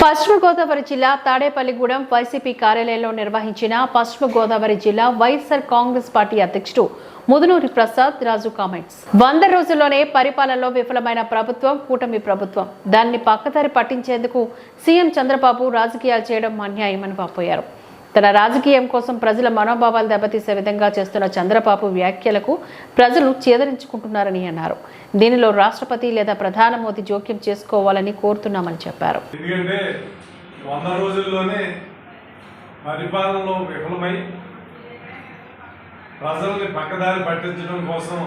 పశ్చిమ గోదావరి జిల్లా తాడేపల్లిగూడెం వైసీపీ కార్యాలయంలో నిర్వహించిన పశ్చిమ గోదావరి జిల్లా వైఎస్ఆర్ కాంగ్రెస్ పార్టీ అధ్యక్షుడు ముదునూరి ప్రసాద్ రాజు కామెంట్స్. వంద రోజుల్లోనే పరిపాలనలో విఫలమైన ప్రభుత్వం కూటమి ప్రభుత్వం. దాన్ని పక్కదారి పట్టించేందుకు సీఎం చంద్రబాబు రాజకీయాలు చేయడం అన్యాయమని వాపోయారు. తన రాజకీయం కోసం ప్రజల మనోభావాలు దెబ్బతీసే విధంగా చేస్తున్న చంద్రబాబు వ్యాఖ్యలకు ప్రజలు చేదరించుకుంటున్నారని అన్నారు. దీనిలో రాష్ట్రపతి లేదా ప్రధాన మోదీ జోక్యం చేసుకోవాలని కోరుతున్నామని చెప్పారు. వంద రోజుల్లోనే పరిపాలనలో విఫలమై ప్రజల్ని పక్కదారి పట్టించడం కోసం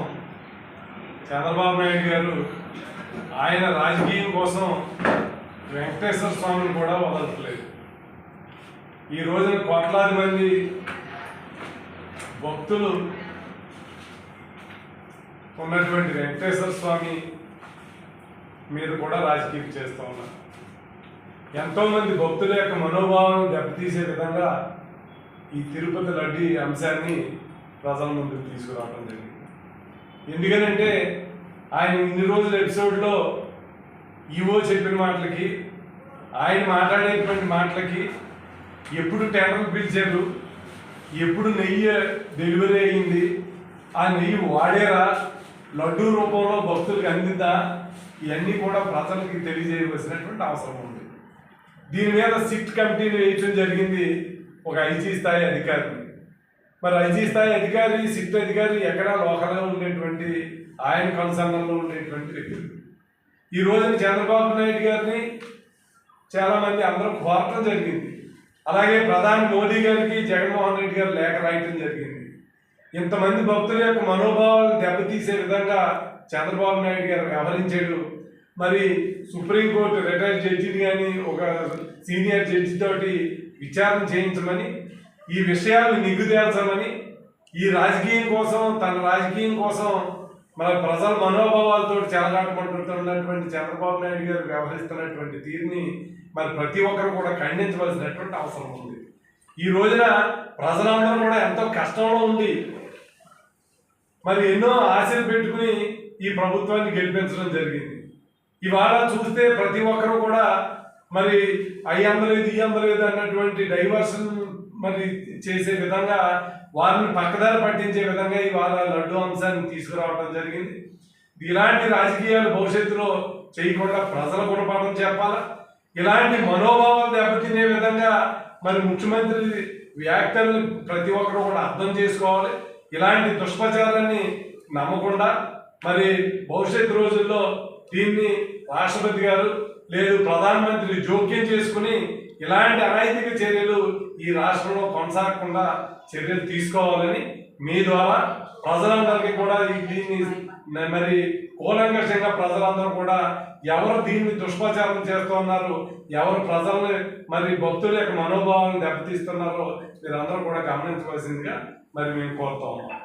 చంద్రబాబు నాయుడు గారు ఆయన రాజకీయం కోసం వెంకటేశ్వర స్వామిని కూడా వదలట్లేదు. ఈ రోజున కోట్లాది మంది భక్తులు ఉన్నటువంటి వెంకటేశ్వర స్వామి మీద కూడా రాజకీయం చేస్తూ ఉన్నారు. ఎంతోమంది భక్తుల యొక్క మనోభావం దెబ్బతీసే విధంగా ఈ తిరుపతి లడ్డీ అంశాన్ని ప్రజల ముందుకు తీసుకురావడం జరిగింది. ఎందుకనంటే ఆయన ఇన్ని రోజుల ఎపిసోడ్లో ఈవో చెప్పిన మాటలకి ఆయన మాట్లాడేటువంటి మాటలకి ఎప్పుడు టెండర్ పిలిచారు? ఎప్పుడు నెయ్యి డెలివరీ అయ్యింది? ఆ నెయ్యి వాడేరా? లడ్డూ రూపంలో భక్తులకు అందిందా ఇవన్నీ కూడా ప్రజలకి తెలియజేయవలసినటువంటి అవసరం ఉంది. దీని మీద సిట్ కమిటీని వేయటం జరిగింది ఒక ఐజీ స్థాయి అధికారిని మరి ఐజీ స్థాయి అధికారి సిట్ అధికారి ఎక్కడ లోకల్గా ఉండేటువంటి ఆయన కనుసంధానంలో ఉండేటువంటి వ్యక్తులు. ఈ రోజున చంద్రబాబు నాయుడు గారిని చాలామంది అందరూ కోరటం జరిగింది. అలాగే ప్రధాని మోదీ గారికి జగన్మోహన్ రెడ్డి గారు లేఖ రాయటం జరిగింది. ఇంతమంది భక్తుల యొక్క మనోభావాలు దెబ్బతీసే విధంగా చంద్రబాబు నాయుడు గారు వ్యవహరించాడు. మరి సుప్రీంకోర్టు రిటైర్డ్ జడ్జిని కానీ ఒక సీనియర్ జడ్జి తోటి విచారణ చేయించమని ఈ విషయాలను నిగ్గుదేల్చమని ఈ రాజకీయం కోసం తన రాజకీయం కోసం మన ప్రజల మనోభావాలతో చెలగాటపడుతున్నటువంటి చంద్రబాబు నాయుడు గారు వ్యవహరిస్తున్నటువంటి తీరుని మరి ప్రతి ఒక్కరు కూడా ఖండించవలసినటువంటి అవసరం ఉంది. ఈ రోజున ప్రజలందరూ కూడా ఎంతో కష్టంలో ఉంది మరి ఎన్నో ఆశలు పెట్టుకుని ఈ ప్రభుత్వాన్ని గెలిపించడం జరిగింది. ఇవాళ చూస్తే ప్రతి ఒక్కరు కూడా మరి అయ్యి అందలేదు ఈ అందలేదు అన్నటువంటి డైవర్షన్ మరి చేసే విధంగా వారిని పక్కదారి పట్టించే విధంగా ఇవాళ లడ్డు అంశాన్ని తీసుకురావడం జరిగింది. ఇలాంటి రాజకీయాలు భవిష్యత్తులో చేయకుండా ప్రజల గుణపాఠం చెప్పాలా? ఇలాంటి మనోభావాలు దెబ్బతినే విధంగా మరి ముఖ్యమంత్రి వ్యాఖ్యలను ప్రతి ఒక్కరు కూడా అర్థం చేసుకోవాలి. ఇలాంటి దుష్ప్రచారాన్ని నమ్మకుండా మరి భవిష్యత్ రోజుల్లో దీన్ని రాష్ట్రపతి గారు లేదు ప్రధానమంత్రి జోక్యం చేసుకుని ఇలాంటి అనైతిక చర్యలు ఈ రాష్ట్రంలో కొనసాగకుండా చర్యలు తీసుకోవాలని మీ ద్వారా ప్రజలందరికీ కూడా ఈ- దీన్ని మరి కూలంకషంగా ప్రజలందరూ కూడా ఎవరు దీన్ని దుష్ప్రచారం చేస్తున్నారు ఎవరు ప్రజల్ని మరి భక్తుల యొక్క మనోభావాలను దెబ్బతీస్తున్నారో మీరందరూ కూడా గమనించవలసిందిగా మరి మేము కోరుతా ఉన్నాం.